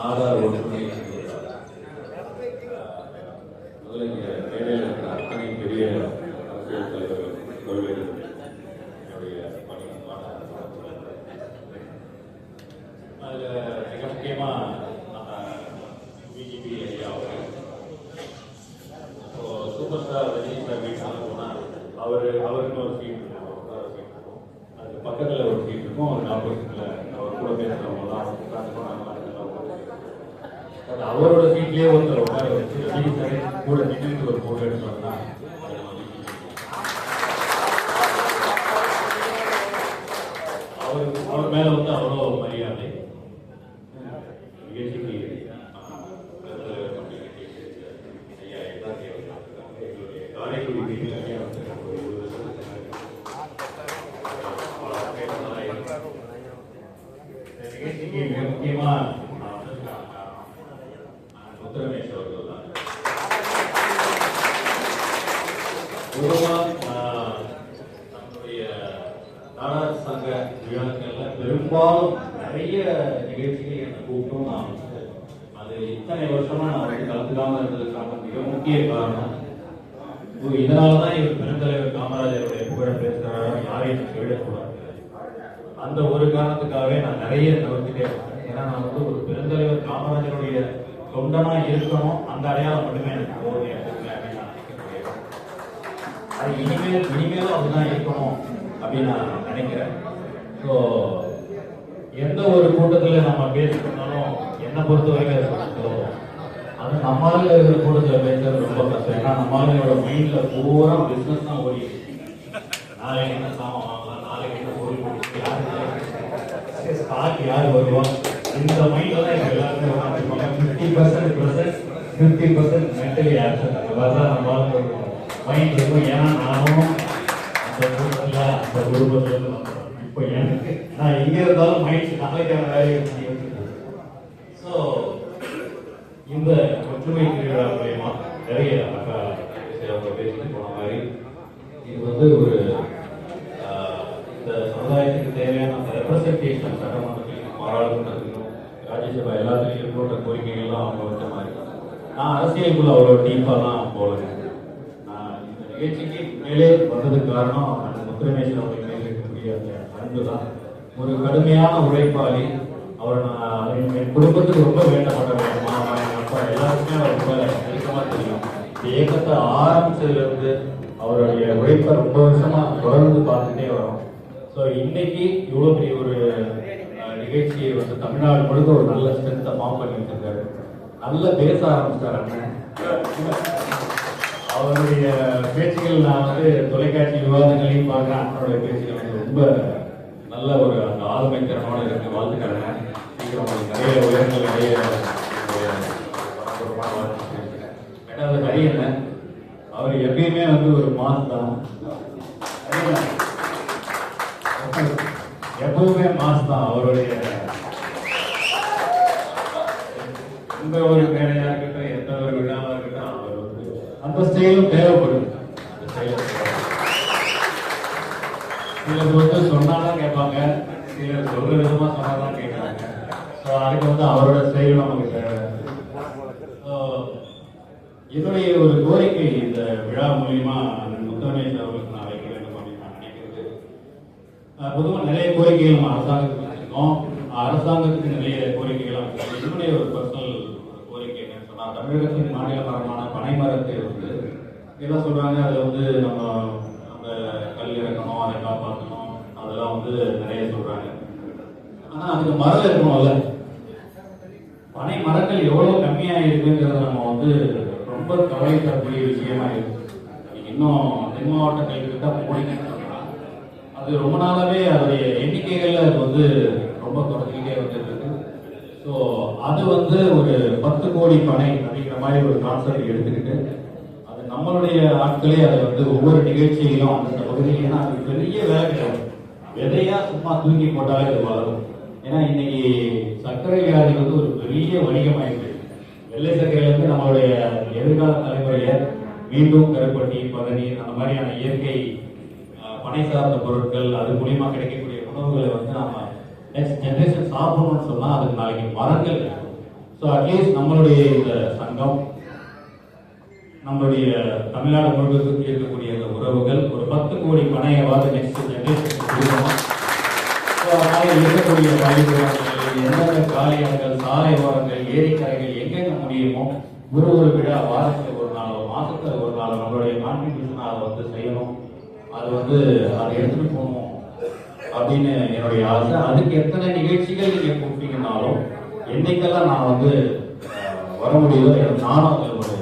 ஆதார் ஒற்றுமை முதல்ல இங்கே மேடையில் இருக்கிற அத்தனை பெரிய அரசியல் தலைவர்கள் கொள்கைகள் என்னுடைய பணியான அதில் மிக முக்கியமாக நம்ம பிஜேபி ஐயா அவர்கள். இப்போ சூப்பர் ஸ்டார் ரஜினி வீட்டுக்கு போனால் அவர் அவருக்கு ஒரு சீட் இருக்கும் பக்கத்தில் ஒரு சீட் இருக்கும் அவருக்கு ஆப்போசிட்டில் அவர் கூட பேசுகிறவங்க அவரோட வீட்லயே ஒருத்தர் உட்கார வச்சு ரஜினி கூட நின்று ஒரு போட்டோ எடுத்தோம்னா அது அவர் அவர் மேல வந்து அவ்வளோ மரியாதை நிகழ்ச்சிக்கு ஆஹ், ஆஹ், முத்துரமேஷ் அவர்கள் தான் பொதுவா ஆஹ், நம்முடைய நாடார் சங்க விழாக்கள்ல பெரும்பாலும் நிறைய நிகழ்ச்சிகள் என்னை கூப்பிட்டும் நான் அது இத்தனை வருஷமா நான் வந்து கலந்துக்காம இருந்ததுக்கான மிக முக்கிய காரணம் இதனாலதான் இவர் பெருந்தலைவர் காமராஜருடைய புகழ பேசுகிறாரோ யாரையும் கேட்கக்கூடாது அந்த ஒரு காரணத்துக்காகவே நான் நிறைய தவிர்த்துட்டே இருக்கேன். ஏன்னா நான் வந்து ஒரு பெருந்தலைவர் காமராஜருடைய தொண்டனா இருக்கணும் அந்த அடையாளம் மட்டுமே எனக்கு போதும். எப்பவுமே அப்படின்னு நான் நினைக்கிறேன் அது இனிமேல் இனிமேலும் அப்படிதான் இருக்கணும் அப்படின்னு நான் நினைக்கிறேன். ஸோ எந்த ஒரு கூட்டத்தில் நம்ம பேசினாலும் என்னை பொறுத்த வரைக்கும் அது கொஞ்சம் சுலபம் அது நம்மளால இருக்கிற கூட்டத்தில் பேசுறது ரொம்ப கஷ்டம். ஏன்னா நம்மளோட மைண்டில் பூரா பிஸ்னஸ் தான் ஓடி நாளைக்கு என்ன சாமான் வாங்கலாம் நாளைக்கு என்ன பொருள் கொடுத்து யாரு ஸ்டாக் யார் வருவா? இந்த மைண்டில் தான் எங்க எல்லாருமே உட்காந்துருப்பாங்க fifty percent present fifty percent mentally option அந்த மாதிரி தான் நம்மளால மைண்ட் இருக்கும் ஏன்னா நானும் அந்த குடும்பத்தில் அந்த குடும்பத்தில் இருந்து இப்போ எனக்கு நான் எங்கே இருந்தாலும் மைண்ட் நாளைக்கான வேலையை செய்ய ஸோ இந்த ஒற்றுமை திருவிழா மூலயமா நிறைய அக்கா அவங்க பேசிட்டு போன மாதிரி இது வந்து ஒரு இந்த சமுதாயத்துக்கு தேவையான அந்த ரெப்ரசன்டேஷன் சட்டமன்றத்திலும் பாராளுமன்றத்திலும் ராஜ்யசபா எல்லாத்துலேயும் போட்ட கோரிக்கைகள்லாம் அவங்க வச்ச மாதிரி. நான் அரசியலுக்குள்ள அவ்வளோ டீப்பாலாம் போகல. நான் இந்த நிகழ்ச்சிக்கு மேலே வந்ததுக்கு காரணம் அந்த முத்துரமேஸ்வரன் அவர்கள் மேலே இருக்கக்கூடிய அந்த அன்பு தான் ஒரு கடுமையான உழைப்பாளி. அவர் நான் என் குடும்பத்துக்கு ரொம்ப வேண்டப்பட்ட மாமா என் அப்பா எல்லாருக்குமே அவர் ரொம்ப நெருக்கமா தெரியும். இந்த இயக்கத்தை ஆரம்பிச்சதுலேருந்து அவருடைய உழைப்பை ரொம்ப வருஷமா தொடர்ந்து பார்த்துட்டே வரோம். ஸோ இன்னைக்கு இவ்வளோ பெரிய ஒரு நிகழ்ச்சியை வந்து தமிழ்நாடு முழுக்க ஒரு நல்ல ஸ்ட்ரென்த்தை ஃபார்ம் பண்ணி வச்சிருக்காரு. நல்லா பேச ஆரம்பிச்சிட்டார் அண்ணன். அவருடைய பேச்சுகள் நான் வந்து தொலைக்காட்சி விவாதங்களையும் பார்க்குறேன் அண்ணனுடைய பேச்சுகள் வந்து ரொம்ப நல்ல ஒரு அந்த ஆளுமை இருக்கு வாழ்த்துக்கிறேன் சீக்கிரம் உங்களுக்கு நிறைய உயரங்கள் நிறைய ரெண்டாவது கதை என்ன? அவர் எப்பயுமே வந்து ஒரு மாஸ் தான். எப்பவுமே மாஸ் தான் அவருடைய எந்த ஒரு வேலையா இருக்கட்டும் எந்த ஒரு விழாவா இருக்கட்டும் அவர் வந்து அந்த ஸ்டைலும் தேவைப்படும். அந்த ஸ்டைலும் சிலர் வந்து சொன்னாலும் கேட்பாங்க சிலர் சொல்ற விதமா சொன்னாலும் கேட்கறாங்க. ஸோ அதுக்கு வந்து அவரோட ஸ்டைலும் நமக்கு தேவை. என்னுடைய ஒரு கோரிக்கை இந்த விழா மூலியமா முத்தமேஷ் அவர்களுக்கு நான் வைக்க வேண்டும் அப்படின்னு நான் நினைக்கிறது. பொதுவாக நிறைய கோரிக்கைகள் நம்ம அரசாங்கத்துக்கு வச்சிருக்கோம். அரசாங்கத்துக்கு நிறைய கோரிக்கை வச்சிருக்கோம் என்னுடைய ஒரு பர்சனல் கோரிக்கை என்னன்னு சொன்னா தமிழகத்தின் மாநில மரமான பனைமரத்தை வந்து என்ன சொல்றாங்க? அதில் வந்து நம்ம அந்த கல் இறக்கணும் அதை காப்பாற்றணும் அதெல்லாம் வந்து நிறைய சொல்றாங்க. ஆனா அதுக்கு மரம் இருக்கணும்ல. பனை மரங்கள் எவ்வளவு கம்மியா இருக்குங்கிறத நம்ம வந்து ரொம்ப கவலை தரக்கூடிய விஷயமா இருக்கு. இன்னும் தென் மாவட்டங்களுக்கு தான் போனீங்கன்னு அது ரொம்ப நாளாவே அதோடைய எண்ணிக்கைகள்ல அது வந்து ரொம்ப குறைஞ்சிக்கிட்டே வந்துருக்கு ஸோ அது வந்து ஒரு பத்து கோடி பனை அப்படிங்கிற மாதிரி ஒரு கான்செப்ட் எடுத்துக்கிட்டு அது நம்மளுடைய ஆட்களே அதை வந்து ஒவ்வொரு நிகழ்ச்சியிலும் அந்த பகுதியில் ஏன்னா அது பெரிய வேலை கிடையாது. விதையா சும்மா தூக்கி போட்டாலே அது வளரும். ஏன்னா இன்னைக்கு சர்க்கரை வியாதி வந்து ஒரு பெரிய வணிகமாயிருக்கு வெள்ளை சர்க்கரை வந்து நம்மளுடைய எதிர்கால தலைமுறையை மீண்டும் கருப்பட்டி பதநீர் அந்த மாதிரியான இயற்கை பனை சார்ந்த பொருட்கள் அது மூலியமா கிடைக்கக்கூடிய உணவுகளை வந்து நம்ம நெக்ஸ்ட் ஜென்ரேஷன் சாப்பிடணும்னு சொன்னால் அதுக்கு நாளைக்கு மரங்கள் வேணும். ஸோ அட்லீஸ்ட் நம்மளுடைய இந்த சங்கம் நம்மளுடைய தமிழ்நாடு முழுவதும் இருக்கக்கூடிய இந்த உறவுகள் ஒரு பத்து கோடி பணையவாத நெக்ஸ்ட் ஜென்ரேஷன் ஸோ இருக்கக்கூடிய பள்ளிக்கூடங்கள் எந்தெந்த காலியாளர்கள் சாலை ஓரங்கள் ஏரிக்கரைகள் எங்கெங்க முடியுமோ ஒரு ஒரு விழா வாரத்தில் ஒரு நாளோ மாதத்தில் ஒரு நாளோ நம்மளுடைய கான்ட்ரிபியூஷன் அதை வந்து செய்யணும். அது வந்து அதை எடுத்துகிட்டு போகணும். அப்படின்னு என்னுடைய ஆசை அதுக்கு எத்தனை நிகழ்ச்சிகள் நீங்க கூப்பிட்டீங்கன்னாலும் என்னைக்கெல்லாம் நான் வந்து வர முடியுதோ நானும் ஒரு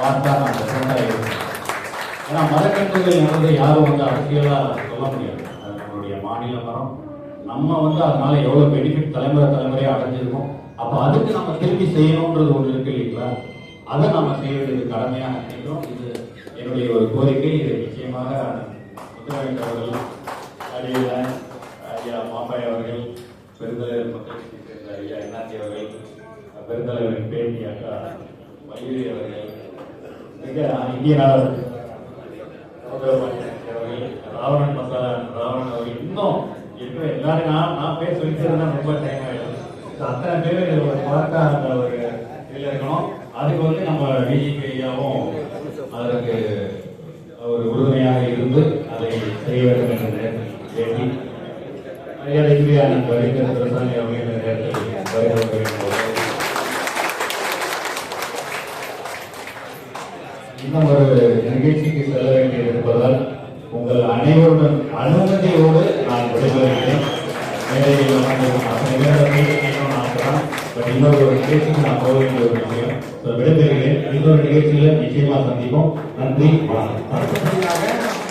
பார்த்தா நான் பிரசண்டாக இருக்கேன் ஏன்னா மரக்கன்றுகள் வந்து யாரும் வந்து அரசியலா சொல்ல முடியாது. அது நம்மளுடைய மாநில மரம். நம்ம வந்து அதனால எவ்வளவு பெனிஃபிட் தலைமுறை தலைமுறையாக அடைஞ்சிருக்கோம். அப்ப அதுக்கு நம்ம திருப்பி செய்யணும்ன்றது ஒன்று இருக்கு இல்லைங்களா? அதை நம்ம செய்ய வேண்டியது கடமையாக நினைக்கிறோம் இது என்னுடைய ஒரு கோரிக்கை. இது நிச்சயமாக முத்துராமன் அவர்கள் அடியில் ஐயா மாப்பாய் அவர்கள் பெருந்தலைவர் மக்கள் சேர்ந்த ஐயா என்னாச்சி அவர்கள் பெருந்தலைவரின் பேட்டி அக்கா மயூரி அவர்கள் மிக இந்திய அவர்கள் ராவணன் மசாலா ராவணன் அவர்கள் இன்னும் இப்போ எல்லாரும் நான் நான் பேர் சொல்லிட்டு ரொம்ப டைம் ஆயிடும். அத்தனை பேர் ஒரு பார்க்க அந்த ஒரு இதில் இருக்கணும். அதுக்கு வந்து நம்ம டிஜிபி ஐயாவும் அதற்கு ஒரு உறுதுணையாக இருந்து அதை செய்ய வேண்டும் என்ற நேரத்தில் வேண்டி மரியாதைக்குரிய அண்ணன் வரிகர் பிரசாந்தி அவர்கள் இன்னும் ஒரு நிகழ்ச்சிக்கு செல்ல வேண்டியது இருப்பதால் உங்கள் அனைவருடன் அனுமதியோடு நான் விடைபெறுகிறேன். மேடையில் அத்தனை பட் இன்னொரு ஒரு நிகழ்ச்சிக்கு நான் போக வேண்டிய ஒரு விஷயம். விடைபெறுகிறேன். இன்னொரு நிகழ்ச்சியில நிச்சயமா சந்திப்போம். நன்றி வணக்கம்.